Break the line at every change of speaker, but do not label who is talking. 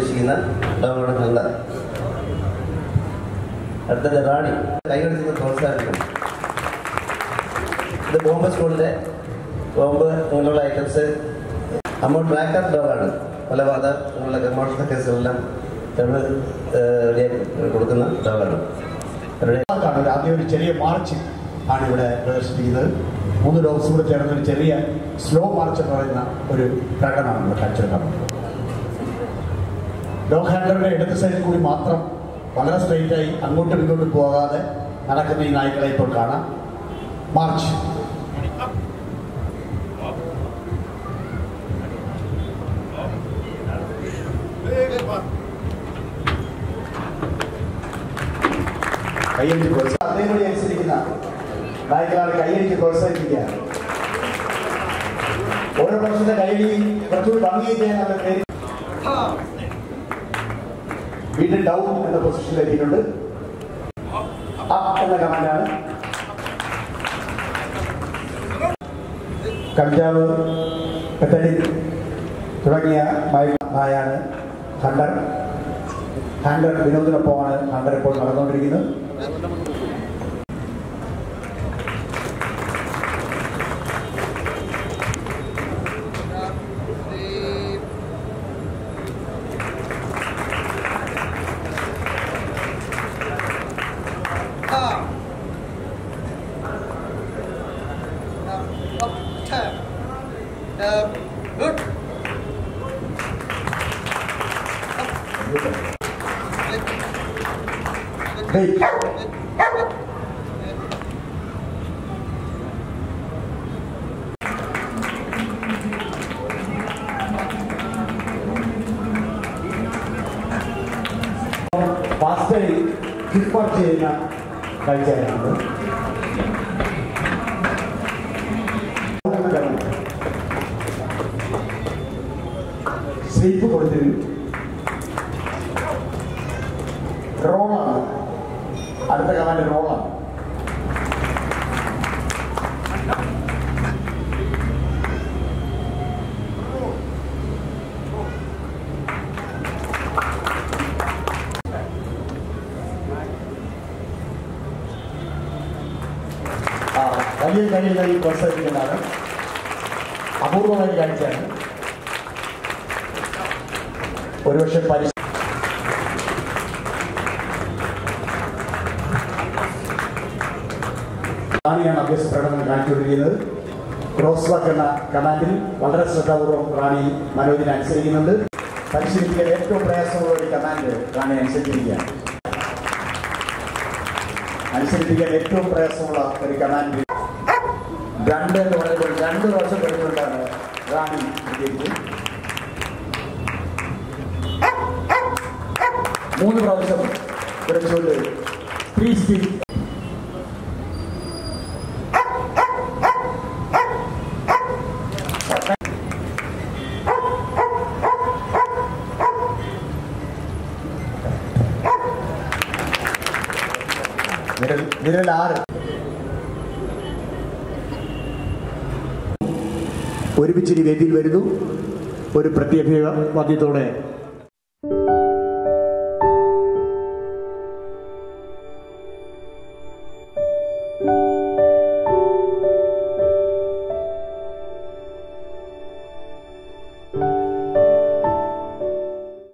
ഉദ്ദേശിക്കുന്ന ഡോഗാണ് കണ്ട അടുത്തത് റാണി. കൈകളിൽ പ്രോത്സാഹിപ്പിക്കണം. ഇത് ബോംബ് സ്കൂളിലെ ബോംബ് ഇങ്ങനെയുള്ള ഐറ്റംസ് അമ്മ ട്രാക്കർ ഡോഗാണ് വാദ ഇങ്ങനെയുള്ള കമോഷണൽ കേസുകളെല്ലാം നമ്മൾ കൊടുക്കുന്ന ഡോഗാണ്
ആദ്യം ഒരു ചെറിയ മാർച്ച് ആണ് ഇവിടെ പ്രദർശിപ്പിക്കുന്നത്. മൂന്ന് കൂടെ ചേർന്ന് ഒരു ചെറിയ സ്ലോ മാർച്ച് പറയുന്ന ഒരു പ്രകടനമാണ് ഇവിടെ കാഴ്ചവെക്കുന്നത് ഡോഗ് ഹാൻഡറിന്റെ ഇടത് സൈഡിൽ കൂടി മാത്രം വളരെ സ്ട്രെയിറ്റ് ആയി അങ്ങോട്ടും ഇങ്ങോട്ടും പോകാതെ നടക്കുന്ന ഈ നായ്ക്കളെ ഇപ്പോൾ കാണാം മാർച്ച് കയ്യടിച്ച് പ്രോത്സാഹം അതേപടി അനുസരിക്കുന്ന നായ്ക്കളാണ് കയ്യടിച്ച് പ്രോത്സാഹിപ്പിക്കുക ഓരോ പ്രാവശ്യത്തെ കയ്യടി കുറച്ചുകൂടി ഭംഗി ചെയ്യാൻ അവർ പേര് വീണ്ടും ഡൗൺ എന്ന പൊസിഷനിൽ എത്തിയിട്ടുണ്ട്. എന്ന കമാൻഡാണ് കഞ്ചാവ് പെത്തടി തുടങ്ങിയ മയ- നായാണ് ഹണ്ടർ. ഹാൻഡർ വിനോദിനൊപ്പമാണ് ഹണ്ടർ ഇപ്പോൾ നടന്നുകൊണ്ടിരിക്കുന്നത്.
car.
Um, up ten. Um, good. Hey. Faster. കാഴ്ചയാണ് സ്ലീപ്പ് കൊടുത്തിരുന്നു. റോളാണ്. അടുത്ത കമാൻഡ് റോളാണ്. വലിയ കാര്യം ഈ പ്രോത്സാഹിപ്പിക്കുന്നതാണ്. അപൂർവമായ കാഴ്ചയാണ് ഒരുപക്ഷെ പരിശ റാണിയാണ് അഭ്യസ പ്രകടനം കാണിച്ചുകൊണ്ടിരിക്കുന്നത്. ക്രോസ് വാക്ക് എന്ന കമാൻഡിൽ വളരെ ശ്രദ്ധാപൂർവം റാണി മനോജിനെ അനുസരിക്കുന്നുണ്ട്. പരിശീലിക്കാൻ ഏറ്റവും പ്രയാസമുള്ള ഒരു കമാൻഡ് റാണി അനുസരിച്ചിരിക്കുകയാണ്. അനുസരിപ്പിക്കാൻ ഏറ്റവും പ്രയാസമുള്ള ഒരു കമാൻഡ് രണ്ട് എന്ന് പറയുമ്പോൾ രണ്ട് വർഷം കഴിഞ്ഞുകൊണ്ടാണ് റാണി വിജയിച്ചത് മൂന്ന് പ്രാവശ്യം വിളിച്ചുകൊണ്ട് ത്രീ സ്പീഡ് വിരൽ വിരൽ ആറ് ഒരുമിച്ചിരി വേദിയിൽ വരുന്നു. ഒരു പ്രത്യേക വാദ്യത്തോടെ